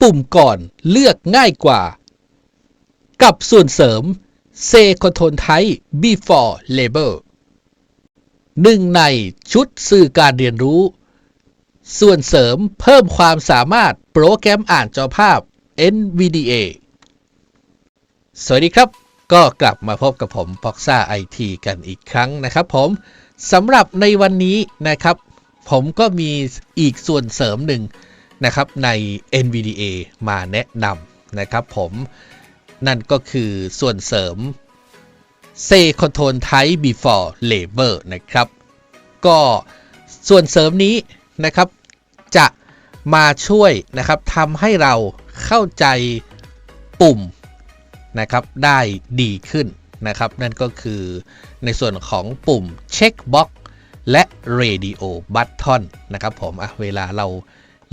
ปุ่มก่อนเลือกง่ายกว่า กับส่วนเสริม เซคอนโทนไท before label หนึ่งในชุดสื่อการเรียนรู้ ส่วนเสริมเพิ่มความสามารถโปรแกรมอ่านจอภาพ NVDA สวัสดีครับ ก็กลับมาพบกับผม p o x a IT กันอีกครั้งนะครับผมสำหรับในวันนี้นะครับ ผมก็มีอีกส่วนเสริมหนึ่ง นะครับใน NVDA มาแนะนำนะครับผมนั่นก็คือส่วนเสริม Say Control Type Before Label นะครับ ก็ส่วนเสริมนี้นะครับจะมาช่วยนะครับทำให้เราเข้าใจปุ่มนะครับได้ดีขึ้นนะครับ นั่นก็คือในส่วนของปุ่ม Checkbox และ Radio Button นะครับผมเวลาเรา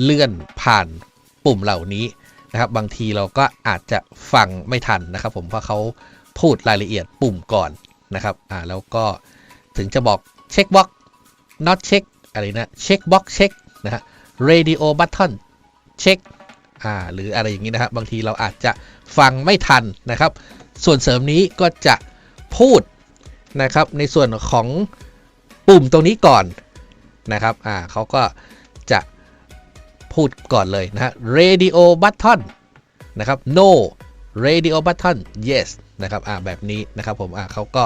เลื่อนผ่านปุ่มเหล่านี้นะครับ บางทีเราก็อาจจะฟังไม่ทันนะครับ ผมเพราะเขาพูดรายละเอียดปุ่มก่อนนะครับอ่าแล้วก็ถึงจะบอก Checkbox not check อะไรนะ Checkbox check นะฮะ Radio button check อ่าหรืออะไรอย่างนี้นะครับ บางทีเราอาจจะฟังไม่ทันนะครับ ส่วนเสริมนี้ก็จะพูดนะครับในส่วนของปุ่มตรงนี้ก่อนนะครับอ่าเขาก็ พูดก่อนเลยนะฮะ radio button นะครับ no radio button yes นะครับอ่าแบบนี้นะครับผมอ่าเขาก็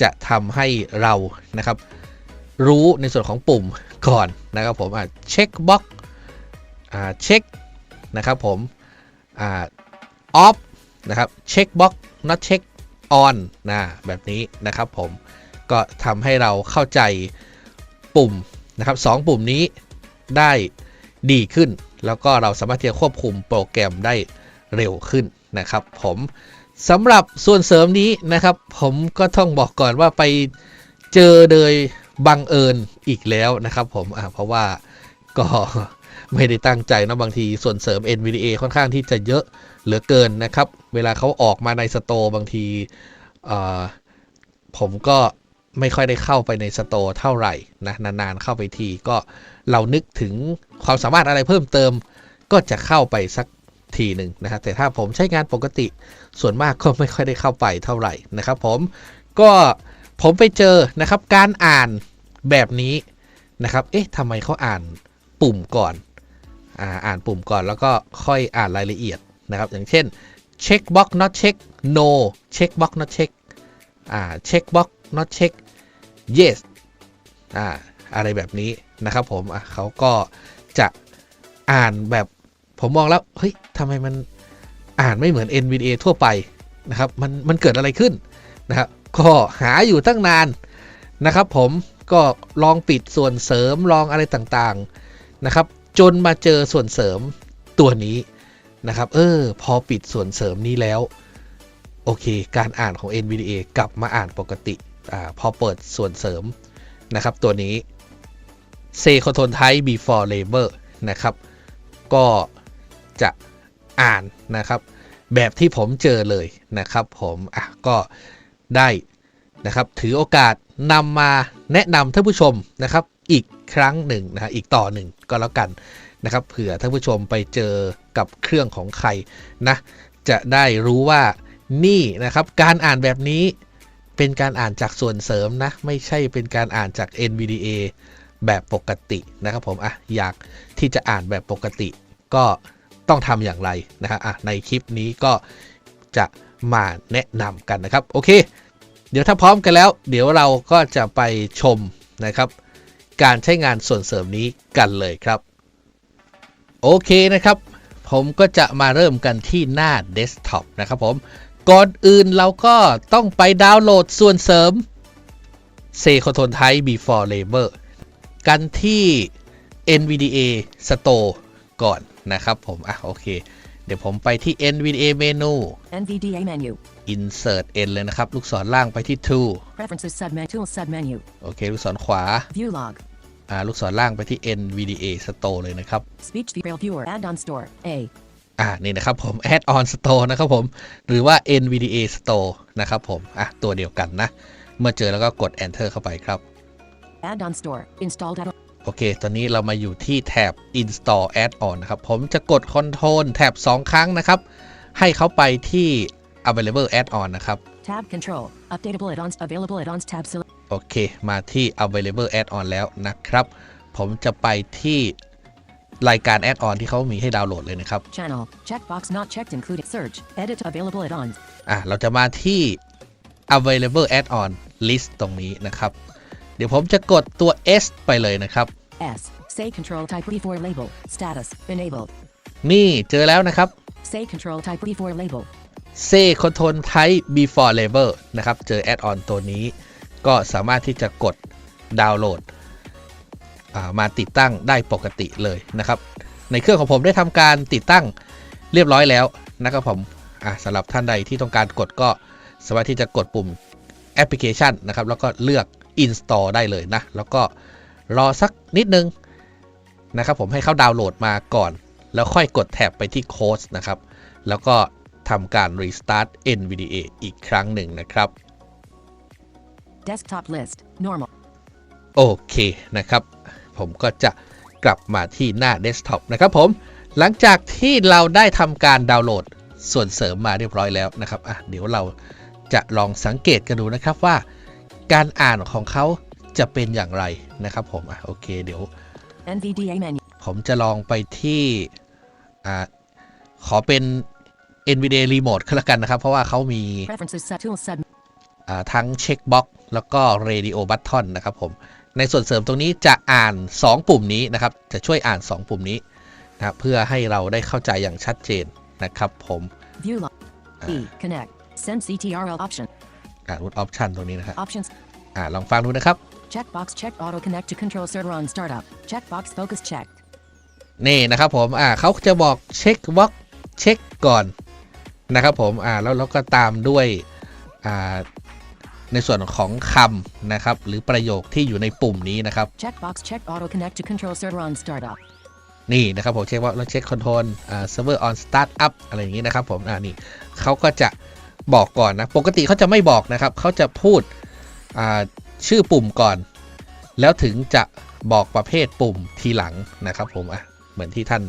จะทำให้เรานะครับ รู้ในส่วนของปุ่มก่อนนะครับผมอ่าเช็คบ็อกอ่าเช็คนะครับผมอ่าออฟนะครับเช็คบ็อก not check on นะแบบนี้นะครับผมก็ทำให้เราเข้าใจปุ่มนะครับสองปุ่มนี้ได้ ดีขึ้น แล้วก็เราสามารถที่จะควบคุมโปรแกรมได้เร็วขึ้นนะครับ ผมสำหรับส่วนเสริมนี้นะครับ ผมก็ต้องบอกก่อนว่าไปเจอโดยบังเอิญอีกแล้วนะครับ ผมเพราะว่าก็ไม่ได้ตั้งใจนะบางทีส่วนเสริม NVDA ค่อนข้างที่จะเยอะเหลือเกินนะครับ เวลาเขาออกมาในสโตร์บางทีผมก็ไม่ค่อยได้เข้าไปในสโตร์เท่าไหร่นะนานๆเข้าไปทีก็เรานึกถึงความสามารถอะไรเพิ่มเติม ก็จะเข้าไปสักทีหนึ่งนะฮะแต่ถ้าผมใช้งานปกติส่วนมากก็ไม่ค่อยได้เข้าไปเท่าไหร่นะครับผมก็ผมไปเจอนะครับการอ่านแบบนี้นะครับ เอ๊ะทำไมเขาอ่านปุ่มก่อนอ่าอ่านปุ่มก่อนแล้วก็ค่อยอ่านรายละเอียดนะครับ อย่างเช่น check box not check no check box not check อ่า check box not check yes อ่า อะไรแบบนี้นะครับผมอะเขาก็จะอ่านแบบผมมองแล้วเฮ้ยทำไมมันอ่านไม่เหมือน NVDA ทั่วไปนะครับมันมันเกิดอะไรขึ้นนะครับก็หาอยู่ตั้งนานนะครับ ผมก็ลองปิดส่วนเสริมลองอะไรต่างๆนะครับ จนมาเจอส่วนเสริมตัวนี้นะครับ เออ พอปิดส่วนเสริมนี้แล้ว โอเค การอ่านของ NVDA กลับมาอ่านปกติอ่าพอเปิดส่วนเสริมนะครับ ตัวนี้ Say Control Type Before Label นะครับ ก็จะอ่านนะครับ แบบที่ผมเจอเลยนะครับ ผมอะก็ได้นะครับ ถือโอกาสนำมาแนะนำท่านผู้ชมนะครับ อีกครั้งหนึ่งนะอีกต่อหนึ่งก็แล้วกันนะครับ เผื่อท่านผู้ชมไปเจอกับเครื่องของใครนะ จะได้รู้ว่านี่นะครับ การอ่านแบบนี้เป็นการอ่านจากส่วนเสริมนะ ไม่ใช่เป็นการอ่านจาก NVDA แบบปกตินะครับผมอะอยากที่จะอ่านแบบปกติ ก็ต้องทำอย่างไรนะฮะอะในคลิปนี้ก็จะมาแนะนำกันนะครับ โอเค เดี๋ยวถ้าพร้อมกันแล้ว เดี๋ยวเราก็จะไปชมนะครับ การใช้งานส่วนเสริมนี้กันเลยครับ โอเคนะครับ ผมก็จะมาเริ่มกันที่หน้าเดสก์ท็อปนะครับผมก่อนอื่นเราก็ต้องไปดาวน์โหลดส่วนเสริม s e c o n t r o l Type Before Label กันที่ NVDA Store ก่อนนะครับผม อะ โอเค เดี๋ยวผมไปที่ NVDA Menu NVDA menu. Insert N เลยนะครับ ลูกศรล่างไปที่ Tool Preferences submenu. Tool submenu. โอเค ลูกศรขวา View log. อ่า ลูกศรล่างไปที่ NVDA Store เลยนะครับ Speech detail viewer. Add-on store. A. อ่า นี่นะครับผม Add on Store นะครับผม หรือว่า NVDA Store นะครับผม อะ ตัวเดียวกันนะ เมื่อเจอแล้วก็กด Enter เข้าไปครับ Add-on store. Installed add โอเค ตอนนี้เรามาอยู่ที่แท็บ install add-on นะครับ ผมจะกด Control แท็บ 2 ครั้งนะครับ ให้เขาไปที่ available add-on นะครับ Tab Control. Updatable add-ons. Available add-ons tab select. โอเค มาที่ available add-on แล้วนะครับ ผมจะไปที่รายการ add-on ที่เขามีให้ดาวน์โหลดเลยนะครับ Channel. Checkbox not checked included. Search. Edit available add-ons. อะ เราจะมาที่ available add-on list ตรงนี้นะครับเดี๋ยวผมจะกดตัว S ไปเลยนะครับ S. Say control type before label. Status. Enabled. นี่เจอแล้วนะครับ Say control type before label. Say Control Type Before Label นะครับ เจอ Add-on ตัวนี้ ก็สามารถที่จะกดดาวน์โหลดอ่ามาติดตั้งได้ปกติเลยนะครับ ในเครื่องของผมได้ทำการติดตั้งเรียบร้อยแล้วนะครับผมอะสำหรับท่านใดที่ต้องการกดก็สามารถที่จะกดปุ่มแอปพลิเคชันนะครับ แล้วก็เลือก Install ได้เลยนะ แล้วก็รอสักนิดนึงนะครับผมให้เขาดาวน์โหลดมาก่อน แล้วค่อยกดแท็บไปที่โค้ดนะครับ แล้วก็ทำการ restart NVDA อีกครั้งหนึ่งนะครับ Desktop list. Normal. โอเคนะครับ ผมก็จะกลับมาที่หน้าเดสก์ท็อปนะครับผม หลังจากที่เราได้ทำการดาวน์โหลดส่วนเสริมมาเรียบร้อยแล้วนะครับอะเดี๋ยวเราจะลองสังเกตกันดูนะครับว่า การอ่านของเขาจะเป็นอย่างไรนะครับผมอะโอเคเดี๋ยว NVDA menu. ผมจะลองไปที่อ่าขอเป็น NVDA Remote ก็แล้วกันนะครับ เพราะว่าเขามี Preferences set tool sub. อ่าทั้งเช็คบ็อกแล้วก็ Radio Button นะครับผม ในส่วนเสริมตรงนี้จะอ่าน 2 ปุ่มนี้นะครับ จะช่วยอ่าน 2 ปุ่มนี้นะครับเพื่อให้เราได้เข้าใจอย่างชัดเจนนะครับผม View log. E. Connect. Send CTRL option. อ่ารูทออปชันตรงนี้นะครับ Options. อ่าลองฟังดูนะครับ Checkbox checked auto connect to control server on startup. Checkbox focus checked. นี่นะครับผมอ่าเขาจะบอกเช็คบ็อกเช็คก่อนนะครับผมอ่าแล้วแล้วก็ตามด้วยอ่าในส่วนของคำนะครับ หรือประโยคที่อยู่ในปุ่มนี้นะครับ Checkbox checked auto connect to control server on startup. นี่นะครับผมเช็คว่าเราเช็คคอนโทรลอ่า server on start up อะไรอย่างนี้นะครับผมอ่านี่เขาก็จะ บอกก่อนนะ ปกติเขาจะไม่บอกนะครับเขาจะพูดอ่าชื่อปุ่มก่อน แล้วถึงจะบอกประเภทปุ่มทีหลังนะครับ ผมอะเหมือนที่ท่าน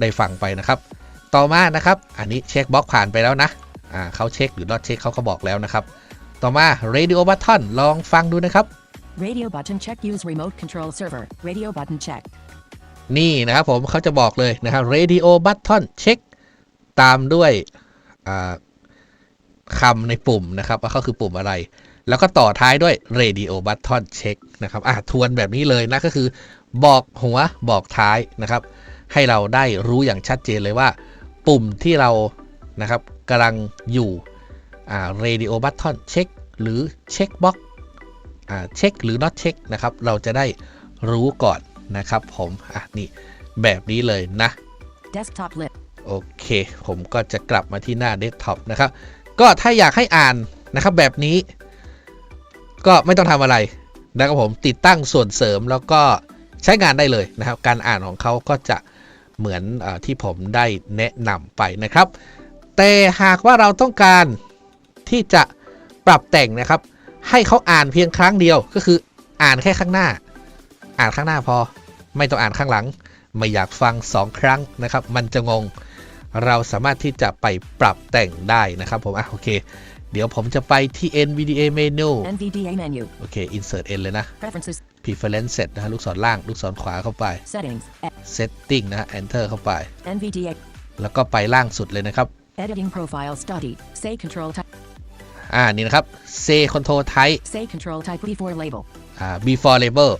ได้ฟังไปนะครับ ต่อมานะครับ อันนี้เช็คบล็อกผ่านไปแล้วนะอ่าเขาเช็คหรือรอดเช็คเขาก็บอกแล้วนะครับ ต่อมา radio button ลองฟังดูนะครับ Radio button check use remote control server. Radio button checked. นี่นะครับผมเขาจะบอกเลยนะครับ radio button check ตามด้วยอ่า คำในปุ่มนะครับว่าเขาคือปุ่มอะไร แล้วก็ต่อท้ายด้วย radio button check นะครับอะทวนแบบนี้เลยนะก็คือ บอกหัวบอกท้ายนะครับ ให้เราได้รู้อย่างชัดเจนเลยว่า ปุ่มที่เรานะครับกำลังอยู่อ่า radio button check หรือ check box อ่าเช็คหรือ not check นะครับ เราจะได้รู้ก่อนนะครับผมอะนี่แบบนี้เลยนะ Desktop lit. โอเค ผมก็จะกลับมาที่หน้าเดสก์ท็อปนะครับ ก็ถ้าอยากให้อ่านนะครับแบบนี้ ก็ไม่ต้องทำอะไรนะครับผมติดตั้งส่วนเสริมแล้วก็ใช้งานได้เลยนะครับ การอ่านของเขาก็จะเหมือนอที่ผมได้แนะนำไปนะครับ แต่หากว่าเราต้องการที่จะปรับแต่งนะครับ ให้เขาอ่านเพียงครั้งเดียวก็คืออ่านแค่ข้างหน้า อ่านข้างหน้าพอ ไม่ต้องอ่านข้างหลัง ไม่อยากฟัง 2 ครั้งนะครับ มันจะงง เราสามารถที่จะไปปรับแต่งได้นะครับผมอะโอเค เดี๋ยวผมจะไปที่ NVDA menu NVDA menu. โอเค insert N เลยนะ Preferences. preference set นะฮะลูกศรล่างลูกศรขวาเข้าไป Settings. E- setting นะฮะ enter เข้าไป NVDA. แล้วก็ไปล่างสุดเลยนะครับ Editing profile study. Say control type. อ่านี่นะครับ say control type Say control type before label. อ่า before label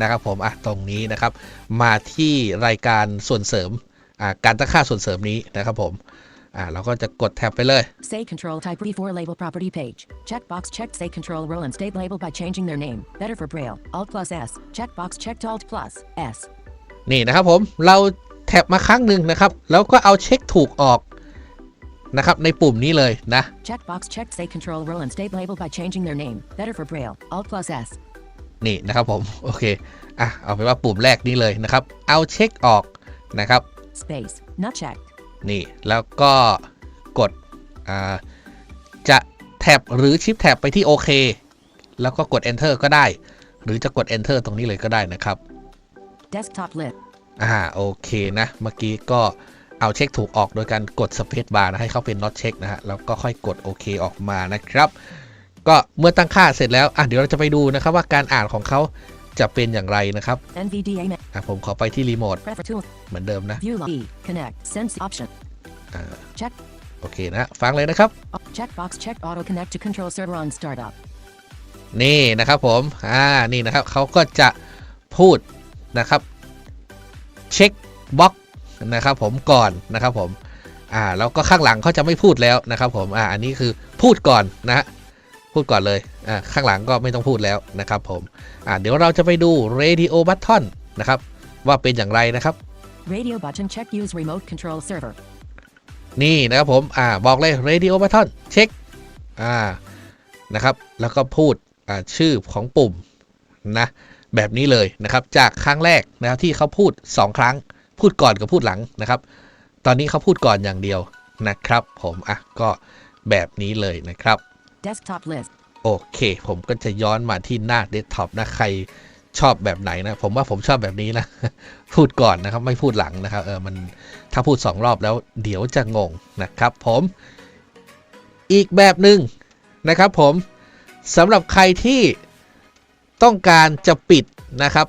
นะครับผมอะตรงนี้นะครับ มาที่รายการส่วนเสริมอ่า การตั้งค่าส่วนเสริมนี้นะครับผมอ่าเราก็จะกดแท็บไปเลย Say control type before label property page. Checkbox checked say control role and state label by changing their name. Better for Braille. Alt plus S. Checkbox checked Alt plus S. นี่นะครับผมเราแท็บมาครั้งหนึ่งนะครับ แล้วก็เอาเช็คถูกออกนะครับในปุ่มนี้เลยนะ Checkbox checked say control role and state label by changing their name. Better for Braille. Alt plus S. นี่นะครับผมโอเคอะเอาไปนว่าปุ่มแรกนี้เลยนะครับ เอาเช็คออกนะครับ Space. Not checked. นี่ แล้วก็กดอ่าจะแท็บหรือชิปแท็บไปที่โอเคแล้วก็กด enter ก็ได้ หรือจะกด enter ตรงนี้เลยก็ได้นะครับ Desktop lit. อ่าโอเคนะ เมื่อกี้ก็เอาเช็คถูกออกโดยการกด Space Bar นะให้เขาเป็น not check นะฮะ แล้วก็ค่อยกดโอเคออกมานะครับ ก็เมื่อตั้งค่าเสร็จแล้ว อะเดี๋ยวเราจะไปดูนะครับว่าการอ่านของเขา จะเป็นอย่างไรนะครับ NVDA man. อะผมขอไปที่รีโมท Prefer tool. เหมือนเดิมนะ View log. E. Connect. Sense option. อ่า Check. โอเคนะ ฟังเลยนะครับ Uh, Checkbox check auto connect to control server on startup. นี่นะครับผม อ่า นี่นะครับเขาก็จะพูดนะครับ เช็คบล็อกนะครับผมก่อนนะครับผม อ่า แล้วก็ข้างหลังเขาจะไม่พูดแล้วนะครับผม อ่า อันนี้คือพูดก่อนนะฮะ พูดก่อนเลยอ่าข้างหลังก็ไม่ต้องพูดแล้วนะครับผมอ่าเดี๋ยวเราจะไปดู radio button นะครับว่าเป็นอย่างไรนะครับ Radio button check use remote control server. นี่นะครับผมอ่าบอกเลย radio button เช็คอ่านะครับ แล้วก็พูดอ่าชื่อของปุ่มนะแบบนี้เลยนะครับ จากครั้งแรกนะครับที่เขาพูด 2 ครั้ง พูดก่อนกับพูดหลังนะครับ ตอนนี้เขาพูดก่อนอย่างเดียวนะครับ ผมอะก็แบบนี้เลยนะครับ Desktop list. โอเค ผมก็จะย้อนมาที่หน้าเดสก์ท็อปนะ ใครชอบแบบไหนนะ ผมว่าผมชอบแบบนี้นะ พูดก่อนนะครับ ไม่พูดหลังนะครับ เออ มันถ้าพูด 2 รอบแล้วเดี๋ยวจะงงนะครับผม อีกแบบหนึ่งนะครับผมสำหรับใครที่ต้องการจะปิดนะครับ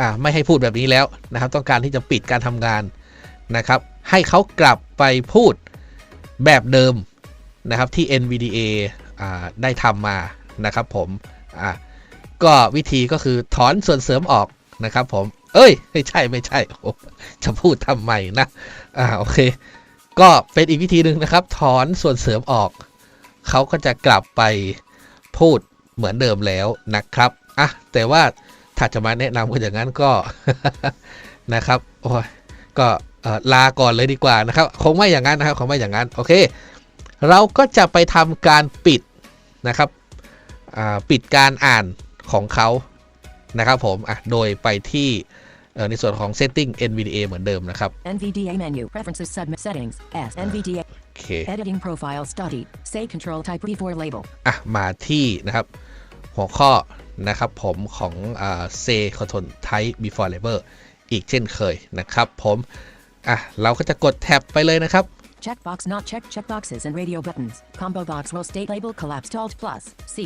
อ่า ไม่ให้พูดแบบนี้แล้วนะครับ ต้องการที่จะปิดการทำงานนะครับ ให้เขากลับไปพูดแบบเดิมนะครับที่ NVDA ได้ทำมานะครับผมอ่าก็วิธีก็คือถอนส่วนเสริมออกนะครับผม เอ้ย ไม่ใช่ไม่ใช่โอ้จะพูดทำไมนะอ่าโอเค ก็เป็นอีกวิธีหนึ่งนะครับ ถอนส่วนเสริมออก เขาก็จะกลับไปพูดเหมือนเดิมแล้วนะครับอะแต่ว่าถ้าจะมาแนะนำกันอย่างนั้นก็นะครับโอ้ยก็ลาก่อนเลยดีกว่านะครับ คงไม่อย่างนั้นนะครับคงไม่อย่างนั้น โอเค เราก็จะไปทำการปิดนะครับอ่าปิดการอ่านของเขานะครับผมอะโดยไปที่เอ่อในส่วนของ setting NVDA เหมือนเดิมนะครับ NVDA menu. Preferences submit settings. S. NVDA. โอเค Editing profile study. Say control type V4 label. อะมาที่นะครับหัวข้อนะครับผมของอ่า say control type before label อีกเช่นเคยนะครับผมอะเราก็จะกดแท็บไปเลยนะครับ Checkbox not checked checkboxes and radio buttons. Combo box roll state label collapsed alt plus. C.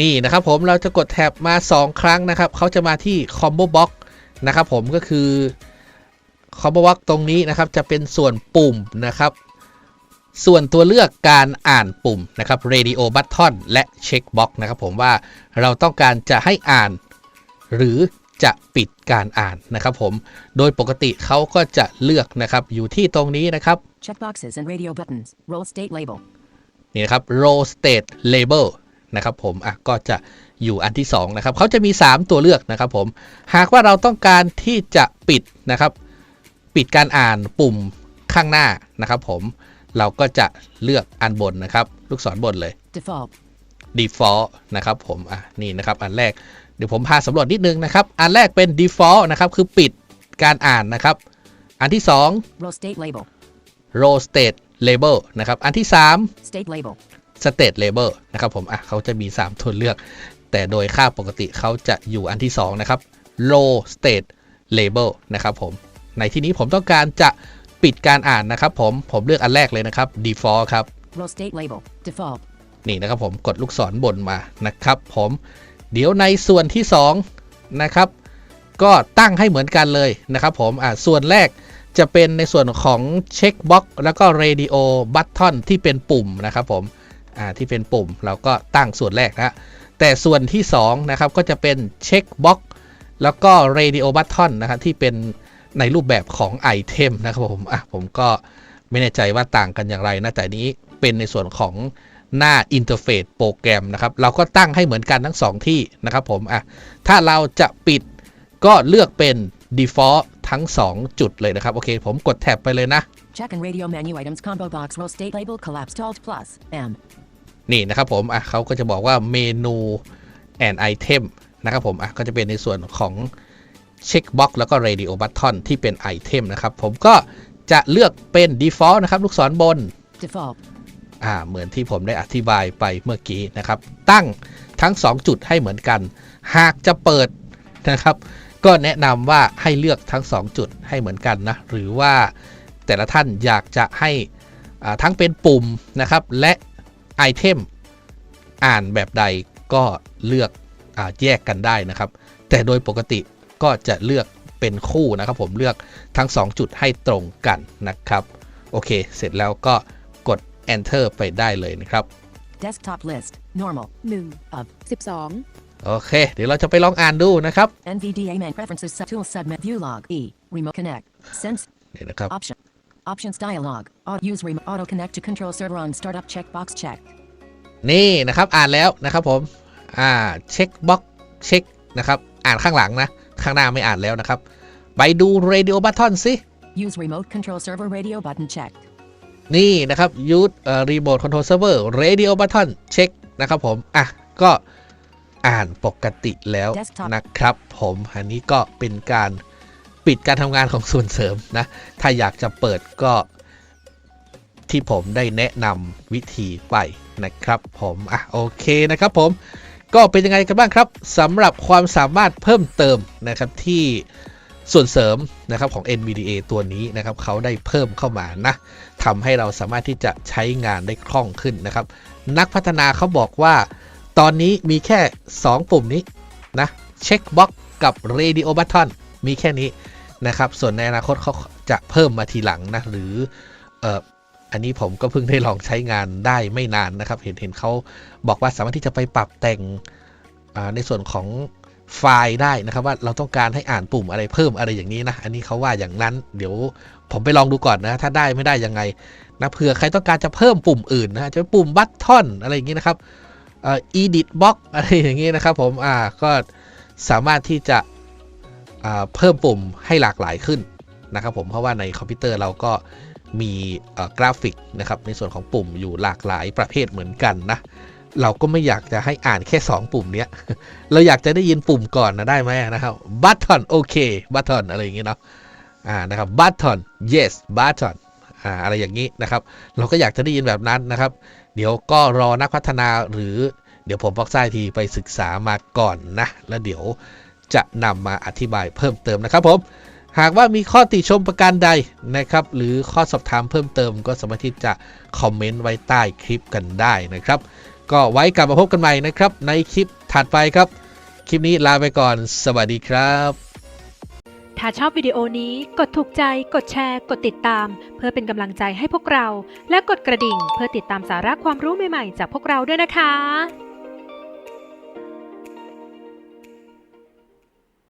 นี่นะครับผมเราจะกดแท็บมา 2 ครั้งนะครับเขาจะมาที่ combo box นะครับผมก็คือ combo box ตรงนี้นะครับจะเป็นส่วนปุ่มนะครับ ส่วนตัวเลือกการอ่านปุ่มนะครับ radio button และ check box นะครับผมว่าเราต้องการจะให้อ่าน หรือ จะปิดการอ่านนะครับผม โดยปกติเขาก็จะเลือกนะครับอยู่ที่ตรงนี้นะครับ Checkboxes and radio buttons. Roll state label. นี่นะครับ row state label นะครับผมอะก็จะอยู่อันที่ 2 นะครับเขาจะมี 3 ตัวเลือกนะครับผม หากว่าเราต้องการที่จะปิดนะครับ ปิดการอ่านปุ่มข้างหน้านะครับผม เราก็จะเลือกอันบนนะครับ ลูกศรบนเลย Default. Default นะครับผมอะนี่นะครับอันแรกเดี๋ยวผมพาสำรวจนิดนึงนะครับ อันแรกเป็น default นะครับ คือปิดการอ่านนะครับ อันที่ Roll state label. 2 row state label นะครับ อันที่ 3 State label. state label นะครับผมอะเขาจะมี 3 ตัวเลือก แต่โดยค่าปกติเขาจะอยู่อันที่ 2 นะครับ low state label นะครับผมในที่นี้ผมต้องการจะปิดการอ่านนะครับผมผมเลือกอันแรกเลยนะครับ default ครับ Roll state label. Default. นี่นะครับผมกดลูกศรบนมานะครับผมเดี๋ยวในส่วนที่2นะครับก็ตั้งให้เหมือนกันเลยนะครับผมอ่าส่วนแรกจะเป็นในส่วนของเช็คบ็อกแล้วก็เรดิโอบัตทอนที่เป็นปุ่มนะครับผมอ่าที่เป็นปุ่มเราก็ตั้งส่วนแรกนะแต่ส่วนที่2นะครับก็จะเป็นเช็คบ็อกแล้วก็เรดิโอบัตทอนนะครับที่เป็นในรูปแบบของไอเทมนะครับผมอะผมก็ไม่แน่ใจว่าต่างกันอย่างไรนะแต่นี้เป็นในส่วนของ หน้าอินเทอร์เฟซโปรแกรมนะครับ เราก็ตั้งให้เหมือนกันทั้ง 2 ที่นะครับผมอะถ้าเราจะปิดก็เลือกเป็น default ทั้ง 2 จุดเลยนะครับ โอเค ผมกดแท็บไปเลยนะ Check and radio menu items combo box roll state label collapsed alt plus. M. นี่นะครับผมอะเขาก็จะบอกว่าเมนู and item นะครับผมอะก็จะเป็นในส่วนของเช็คบ็อกแล้วก็ radio button ที่เป็นไอเทมนะครับ ผมก็จะเลือกเป็น default นะครับ ลูกศรบน Default. อ่าเหมือนที่ผมได้อธิบายไปเมื่อกี้นะครับ ตั้งทั้ง 2 จุดให้เหมือนกัน หากจะเปิดนะครับ ก็แนะนำว่าให้เลือกทั้ง 2 จุดให้เหมือนกันนะ หรือว่าแต่ละท่านอยากจะให้ทั้งเป็นปุ่มนะครับ และไอเทมอ่านแบบใดก็เลือกอแยกกันได้นะครับ แต่โดยปกติก็จะเลือกเป็นคู่นะครับผมเลือกทั้ง 2 จุดให้ตรงกันนะครับ โอเค เสร็จแล้วก็กด enter ไปได้เลยนะครับ Desktop list. Normal. 1 Of. 12 โอเค เดี๋ยวเราจะไปลองอ่านดูนะครับ NVDA main preferences sub tool submit view log. E. Remote connect. Sense. นี่นะครับ Option. Options dialog. Auto use remote auto connect to control server on startup checkbox checked. นี่นะครับอ่านแล้วนะครับผมอ่าเช็คบ็อกเช็คนะครับอ่านข้างหลังนะ ข้างหน้าไม่อ่านแล้วนะครับ ไปดู radio button สิ Use remote control server radio button checked. นี่นะครับ use เอ่อ remote control server radio button เช็คนะครับผม อะ ก็อ่านปกติแล้ว Desktop นะครับผมอันนี้ก็เป็นการปิดการทำงานของส่วนเสริมนะ ถ้าอยากจะเปิดก็ที่ผมได้แนะนำวิธีไปนะครับผมอะโอเคนะครับผมก็เป็นยังไงกันบ้างครับสำหรับความสามารถเพิ่มเติมนะครับที่ ส่วนเสริมนะครับของ NVDA ตัวนี้นะครับเขาได้เพิ่มเข้ามานะทำให้เราสามารถที่จะใช้งานได้คล่องขึ้นนะครับ นักพัฒนาเขาบอกว่า ตอนนี้มีแค่ 2 ปุ่มนี้นะเช็คบ็อกกับ Radio Button มีแค่นี้นะครับ ส่วนในอนาคตเขาจะเพิ่มมาทีหลังนะ หรือเอออันนี้ผมก็เพิ่งได้ลองใช้งานได้ไม่นานนะครับ เห็นเห็นเขาบอกว่าสามารถที่จะไปปรับแต่งในส่วนของ ไฟล์ได้นะครับว่าเราต้องการให้อ่านปุ่มอะไรเพิ่มอะไรอย่างนี้นะ อันนี้เขาว่าอย่างนั้น เดี๋ยวผมไปลองดูก่อนนะ ถ้าได้ไม่ได้ยังไงนะเผื่อใครต้องการจะเพิ่มปุ่มอื่นนะจะปุ่มบัตทอนอะไรอย่างนี้นะครับเอ่อ edit box อะไรอย่างนี้นะครับ ผมอ่าก็สามารถที่จะอ่าเพิ่มปุ่มให้หลากหลายขึ้นนะครับ ผมเพราะว่าในคอมพิวเตอร์เราก็มีอ่อกราฟิกนะครับในส่วนของปุ่มอยู่หลากหลายประเภทเหมือนกันนะ เราก็ไม่อยากจะให้อ่านแค่ 2 ปุ่มเนี้ย เราอยากจะได้ยินปุ่มก่อนนะได้ไหมนะครับ button โอเค button อะไรอย่างนี้เนาะอ่านะครับ button yes button อ่าอะไรอย่างนี้นะครับ เราก็อยากจะได้ยินแบบนั้นนะครับ เดี๋ยวก็รอนักพัฒนาหรือเดี๋ยวผมบอกไซทีไปศึกษามาก่อนนะ แล้วเดี๋ยวจะนำมาอธิบายเพิ่มเติมนะครับผมหากว่ามีข้อติชมประการใดนะครับ หรือข้อสอบถามเพิ่มเติมก็สามารถที่จะคอมเมนต์ไว้ใต้คลิปกันได้นะครับ ก็ไว้กลับมาพบกันใหม่นะครับ ในคลิปถัดไปครับ คลิปนี้ลาไปก่อน สวัสดีครับ ถ้าชอบวิดีโอนี้กดถูกใจ กดแชร์ กดติดตาม เพื่อเป็นกำลังใจให้พวกเรา และกดกระดิ่งเพื่อติดตามสาระความรู้ใหม่ๆ จากพวกเราด้วยนะคะ